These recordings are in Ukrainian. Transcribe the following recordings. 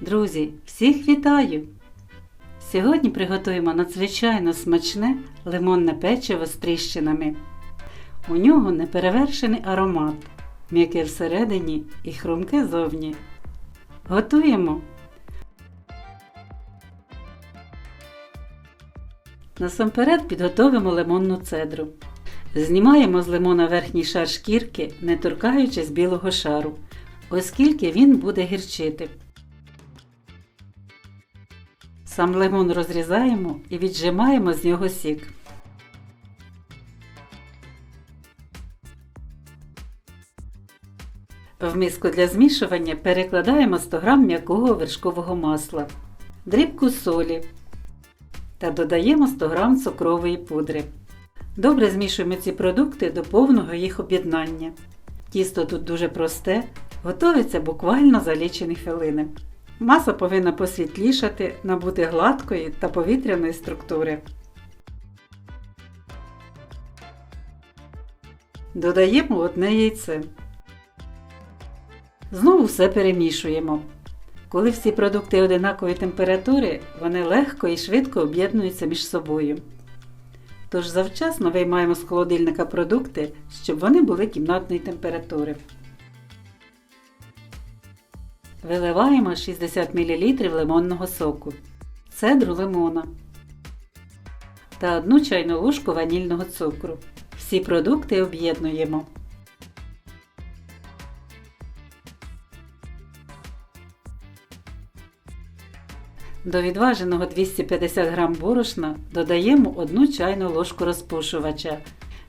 Друзі, всіх вітаю! Сьогодні приготуємо надзвичайно смачне лимонне печиво з тріщинами. У нього неперевершений аромат, м'яке всередині і хрумке зовні. Готуємо. Насамперед підготовимо лимонну цедру. Знімаємо з лимона верхній шар шкірки, не торкаючись білого шару, оскільки він буде гірчити. Сам лимон розрізаємо і віджимаємо з нього сік. В миску для змішування перекладаємо 100 г м'якого вершкового масла, дрібку солі та додаємо 100 г цукрової пудри. Добре змішуємо ці продукти до повного їх об'єднання. Тісто тут дуже просте, готується буквально за лічені хвилини. Маса повинна посвітлішати, набути гладкої та повітряної структури. Додаємо одне яйце. Знову все перемішуємо. Коли всі продукти одинакової температури, вони легко і швидко об'єднуються між собою. Тож завчасно виймаємо з холодильника продукти, щоб вони були кімнатної температури. Виливаємо 60 мл лимонного соку, цедру лимона та 1 чайну ложку ванільного цукру. Всі продукти об'єднуємо. До відваженого 250 г борошна додаємо 1 чайну ложку розпушувача.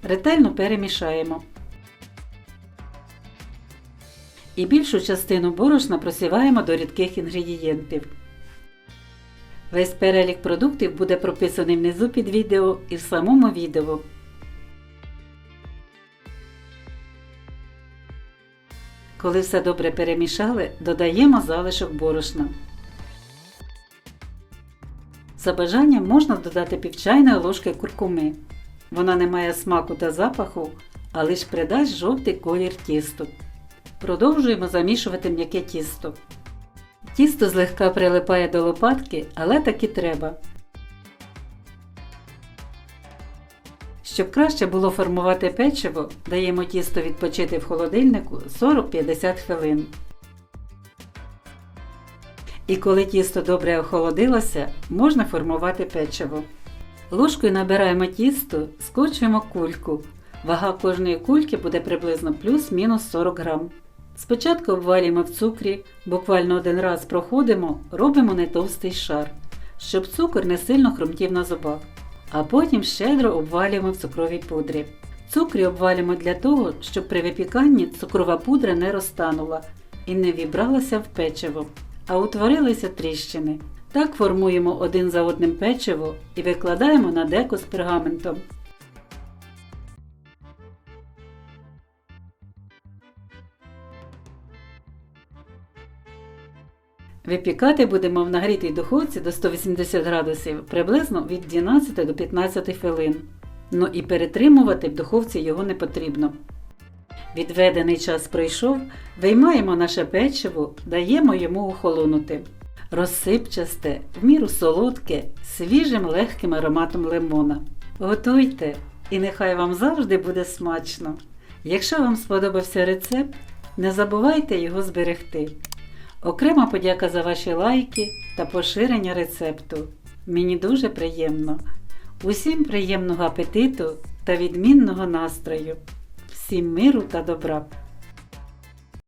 Ретельно перемішаємо. І більшу частину борошна просіваємо до рідких інгредієнтів. Весь перелік продуктів буде прописаний внизу під відео і в самому відео. Коли все добре перемішали, додаємо залишок борошна. За бажанням можна додати півчайної ложки куркуми. Вона не має смаку та запаху, а лише придасть жовтий колір тісту. Продовжуємо замішувати м'яке тісто. Тісто злегка прилипає до лопатки, але так і треба. Щоб краще було формувати печиво, даємо тісто відпочити в холодильнику 40-50 хвилин. І коли тісто добре охолодилося, можна формувати печиво. Ложкою набираємо тісто, скочуємо кульку. Вага кожної кульки буде приблизно плюс-мінус 40 грам. Спочатку обвалюємо в цукрі, буквально один раз проходимо, робимо не товстий шар, щоб цукор не сильно хрумтів на зубах. А потім щедро обвалюємо в цукровій пудрі. Цукрі обвалюємо для того, щоб при випіканні цукрова пудра не розтанула і не вібралася в печиво, а утворилися тріщини. Так формуємо один за одним печиво і викладаємо на деко з пергаментом. Випікати будемо в нагрітій духовці до 180 градусів приблизно від 12 до 15 хвилин. Ну і перетримувати в духовці його не потрібно. Відведений час пройшов, виймаємо наше печиво, даємо йому охолонути. Розсипчасте, в міру солодке, свіжим легким ароматом лимона. Готуйте і нехай вам завжди буде смачно. Якщо вам сподобався рецепт, не забувайте його зберегти. Окрема подяка за ваші лайки та поширення рецепту. Мені дуже приємно. Усім приємного апетиту та відмінного настрою. Всім миру та добра!